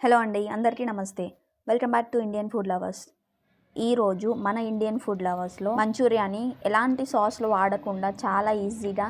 Hello అండి అందరికీ నమస్తే. Welcome back to Indian food lovers. ఈరోజు మన ఇండియన్ ఫుడ్ లవర్స్లో మంచూరియాని ఎలాంటి సాస్లు వాడకుండా చాలా ఈజీగా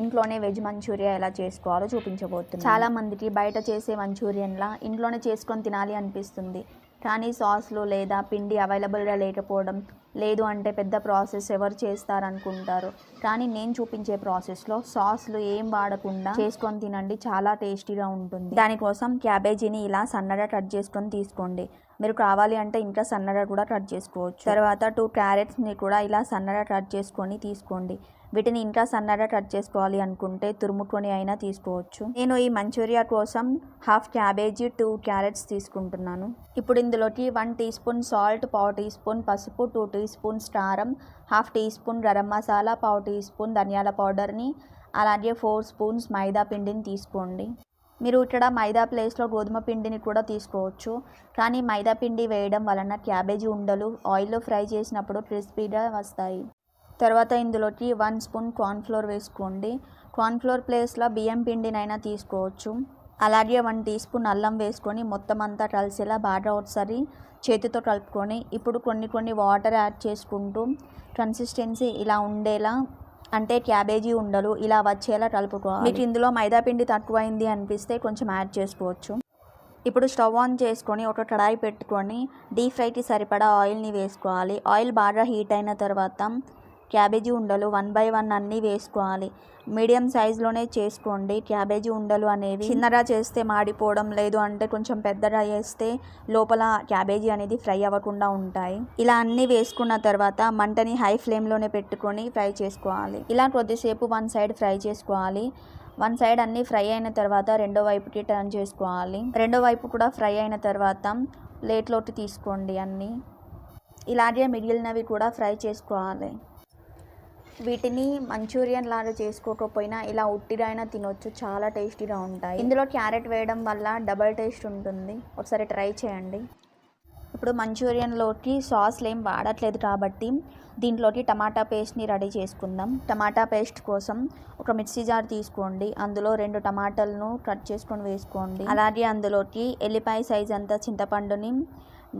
ఇంట్లోనే వెజ్ మంచూరియా ఎలా చేసుకోవాలో చూపించబోతుంది చాలా మందికి బయట చేసే మంచూరియన్లా ఇంట్లోనే చేసుకొని తినాలి అనిపిస్తుంది. కానీ సాస్లు లేదా పిండి అవైలబుల్గా లేకపోవడం లేదు అంటే పెద్ద ప్రాసెస్ ఎవరు చేస్తారనుకుంటారు. కానీ నేను చూపించే ప్రాసెస్లో సాస్లు ఏం వాడకుండా చేసుకొని తినండి చాలా టేస్టీగా ఉంటుంది. దానికోసం క్యాబేజీని ఇలా సన్నగా కట్ చేసుకొని తీసుకోండి. మీరు కావాలి అంటే ఇంకా సన్నగా కూడా కట్ చేసుకోవచ్చు. తర్వాత టూ క్యారెట్స్ని కూడా ఇలా సన్నగా కట్ చేసుకొని తీసుకోండి. వీటిని ఇంకా సన్నగా కట్ చేసుకోవాలి అనుకుంటే తురుముకొని అయినా తీసుకోవచ్చు. నేను ఈ మంచూరియా కోసం హాఫ్ క్యాబేజీ టూ క్యారెట్స్ తీసుకుంటున్నాను. ఇప్పుడు ఇందులోకి వన్ టీ స్పూన్ సాల్ట్ పావు టీ స్పూన్ పసుపు టూ టీ స్పూన్స్ కారం half teaspoon garam masala పావు టీ స్పూన్ ధనియాల పౌడర్ని అలాగే ఫోర్ స్పూన్స్ మైదా పిండిని తీసుకోండి. మీరు ఇక్కడ మైదా ప్లేస్లో గోధుమ పిండిని కూడా తీసుకోవచ్చు. కానీ మైదా పిండి వేయడం వలన క్యాబేజీ ఉండలు ఆయిల్లో ఫ్రై చేసినప్పుడు క్రిస్పీగా వస్తాయి. తర్వాత ఇందులోకి వన్ స్పూన్ కార్న్ఫ్లోర్ వేసుకోండి. కార్న్ఫ్లోర్ ప్లేస్లో బియ్యం పిండినైనా తీసుకోవచ్చు. అలాగే వన్ టీ స్పూన్ అల్లం వేసుకొని మొత్తం అంతా కలిసేలా బాగా ఒకసారి చేతితో కలుపుకొని ఇప్పుడు కొన్ని కొన్ని వాటర్ యాడ్ చేసుకుంటూ కన్సిస్టెన్సీ ఇలా ఉండేలా అంటే క్యాబేజీ ఉండలు ఇలా వచ్చేలా కలుపుకోవాలి. మీకు ఇందులో మైదాపిండి తక్కువైంది అనిపిస్తే కొంచెం యాడ్ చేసుకోవచ్చు. ఇప్పుడు స్టవ్ ఆన్ చేసుకొని ఒక కడాయి పెట్టుకొని డీప్ ఫ్రైకి సరిపడా ఆయిల్ని వేసుకోవాలి. ఆయిల్ బాగా హీట్ అయిన తర్వాత క్యాబేజీ ఉండలు వన్ బై వన్ అన్నీ వేసుకోవాలి. మీడియం సైజులోనే చేసుకోండి. క్యాబేజీ ఉండలు అనేవి చిన్నగా చేస్తే మాడిపోవడం లేదు అంటే కొంచెం పెద్దగా చేస్తే లోపల క్యాబేజీ అనేది ఫ్రై అవ్వకుండా ఉంటాయి. ఇలా అన్నీ వేసుకున్న తర్వాత మంటని హై ఫ్లేమ్లోనే పెట్టుకొని ఫ్రై చేసుకోవాలి. ఇలా కొద్దిసేపు వన్ సైడ్ ఫ్రై చేసుకోవాలి. వన్ సైడ్ అన్నీ ఫ్రై అయిన తర్వాత రెండో వైపుకి టర్న్ చేసుకోవాలి. రెండో వైపు కూడా ఫ్రై అయిన తర్వాత ప్లేట్లోకి తీసుకోండి అన్నీ. ఇలాగే మిగిలినవి కూడా ఫ్రై చేసుకోవాలి. వీటిని మంచూరియన్ లాగా చేసుకోకపోయినా ఇలా ఉట్టిగా తినొచ్చు. చాలా టేస్టీగా ఉంటాయి. ఇందులో క్యారెట్ వేయడం వల్ల డబల్ టేస్ట్ ఉంటుంది. ఒకసారి ట్రై చేయండి. ఇప్పుడు మంచూరియన్లోకి సాస్లు ఏం వాడట్లేదు కాబట్టి దీంట్లోకి టమాటా పేస్ట్ని రెడీ చేసుకుందాం. టమాటా పేస్ట్ కోసం ఒక మిక్సీ జార్ తీసుకోండి. అందులో రెండు టమాటాలను కట్ చేసుకొని వేసుకోండి. అలాగే అందులోకి ఎల్లిపాయ సైజ్ అంతా చింతపండుని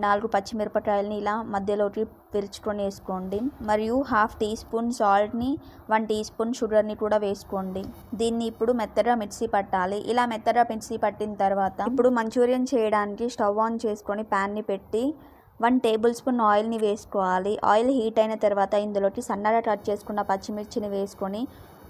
నాలుగు పచ్చిమిరపకాయలని ఇలా మధ్యలోకి పెరుచుకొని వేసుకోండి. మరియు హాఫ్ టీ స్పూన్ సాల్ట్ని వన్ టీ స్పూన్ షుగర్ని కూడా వేసుకోండి. దీన్ని ఇప్పుడు మెత్తగా మిక్సీ పట్టాలి. ఇలా మెత్తగా మిక్సీ పట్టిన తర్వాత ఇప్పుడు మంచూరియన్ చేయడానికి స్టవ్ ఆన్ చేసుకొని ప్యాన్ని పెట్టి వన్ టేబుల్ స్పూన్ ఆయిల్ని వేసుకోవాలి. ఆయిల్ హీట్ అయిన తర్వాత ఇందులోకి సన్నగా కట్ చేసుకున్న పచ్చిమిర్చిని వేసుకొని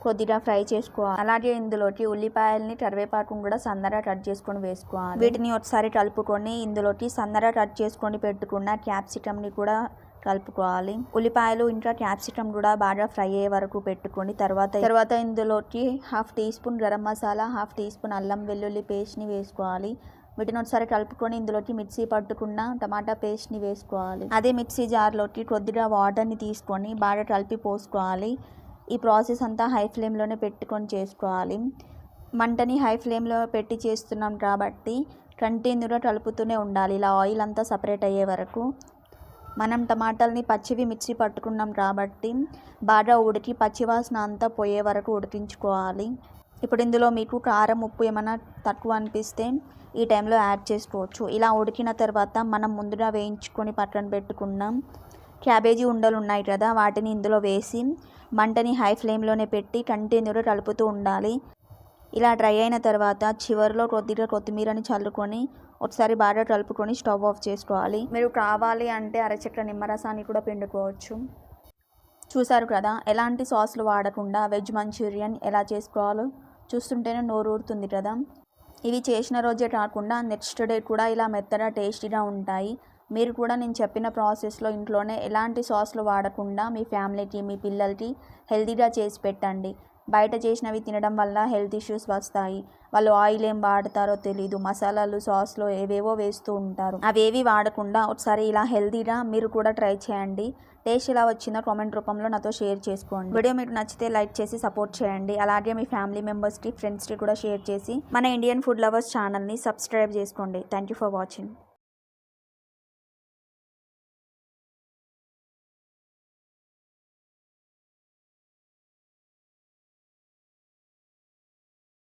కొద్దిగా ఫ్రై చేసుకోవాలి. అలాగే ఇందులోకి ఉల్లిపాయల్ని కరివేపాకును కూడా సన్నగా కట్ చేసుకొని వేసుకోవాలి. వీటిని ఒకసారి కలుపుకొని ఇందులోకి సన్నగా కట్ చేసుకొని పెట్టుకున్న క్యాప్సికమ్ని కూడా కలుపుకోవాలి. ఉల్లిపాయలు ఇంకా క్యాప్సికమ్ కూడా బాగా ఫ్రై అయ్యే వరకు పెట్టుకొని తర్వాత తర్వాత ఇందులోకి half teaspoon garam masala half teaspoon అల్లం వెల్లుల్లి పేస్ట్ని వేసుకోవాలి. వీటిని ఒకసారి కలుపుకొని ఇందులోకి మిక్సీ పట్టుకున్న టమాటా పేస్ట్ని వేసుకోవాలి. అదే మిక్సీ జార్లోకి కొద్దిగా వాటర్ని తీసుకొని బాగా కలిపి పోసుకోవాలి. ఈ ప్రాసెస్ అంతా హై ఫ్లేమ్లోనే పెట్టుకొని చేసుకోవాలి. మంటని హై ఫ్లేమ్లో పెట్టి చేస్తున్నాం కాబట్టి కంటిన్యూగా కలుపుతూనే ఉండాలి. ఇలా ఆయిల్ అంతా సపరేట్ అయ్యే వరకు మనం టమాటాలని పచ్చివి మిర్చి పట్టుకున్నాం కాబట్టి బాగా ఉడికి పచ్చివాసన అంతా పోయే వరకు ఉడికించుకోవాలి. ఇప్పుడు ఇందులో మీకు కారం ఉప్పు ఏమైనా తక్కువ అనిపిస్తే ఈ టైంలో యాడ్ చేసుకోవచ్చు. ఇలా ఉడికిన తర్వాత మనం ముందుగా వేయించుకొని పక్కన పెట్టుకున్నాం. క్యాబేజీ ఉండలు ఉన్నాయి కదా వాటిని ఇందులో వేసి మంటని హై ఫ్లేమ్లోనే పెట్టి కంటిన్యూగా కలుపుతూ ఉండాలి. ఇలా డ్రై అయిన తర్వాత చివరిలో కొద్దిగా కొత్తిమీరని చల్లుకొని ఒకసారి బాగా కలుపుకొని స్టవ్ ఆఫ్ చేసుకోవాలి. మీరు కావాలి అంటే అరచక్ర నిమ్మరసాన్ని కూడా పిండుకోవచ్చు. చూసారు కదా ఎలాంటి సాస్లు వాడకుండా వెజ్ మంచూరియన్ ఎలా చేసుకోవాలో చూస్తుంటేనే నోరూరుతుంది కదా. ఇవి చేసిన రోజే కాకుండా నెక్స్ట్ డే కూడా ఇలా మెత్తగా టేస్టీగా ఉంటాయి. మీరు కూడా నేను చెప్పిన ప్రాసెస్లో ఇంట్లోనే ఎలాంటి సాస్లు వాడకుండా మీ ఫ్యామిలీకి మీ పిల్లలకి హెల్తీగా చేసి పెట్టండి. బయట చేసినవి తినడం వల్ల హెల్త్ ఇష్యూస్ వస్తాయి. వాళ్ళు ఆయిల్ ఏం వాడతారో తెలీదు. మసాలాలు సాస్లో ఏవేవో వేస్తూ ఉంటారు. అవేవి వాడకుండా ఒకసారి ఇలా హెల్తీగా మీరు కూడా ట్రై చేయండి. టేస్ట్ ఇలా వచ్చిందో కామెంట్ రూపంలో నాతో షేర్ చేసుకోండి. వీడియో మీకు నచ్చితే లైక్ చేసి సపోర్ట్ చేయండి. అలాగే మీ ఫ్యామిలీ మెంబర్స్కి ఫ్రెండ్స్కి కూడా షేర్ చేసి మన ఇండియన్ ఫుడ్ లవర్స్ ఛానల్ని సబ్స్క్రైబ్ చేసుకోండి. Thank you for watching.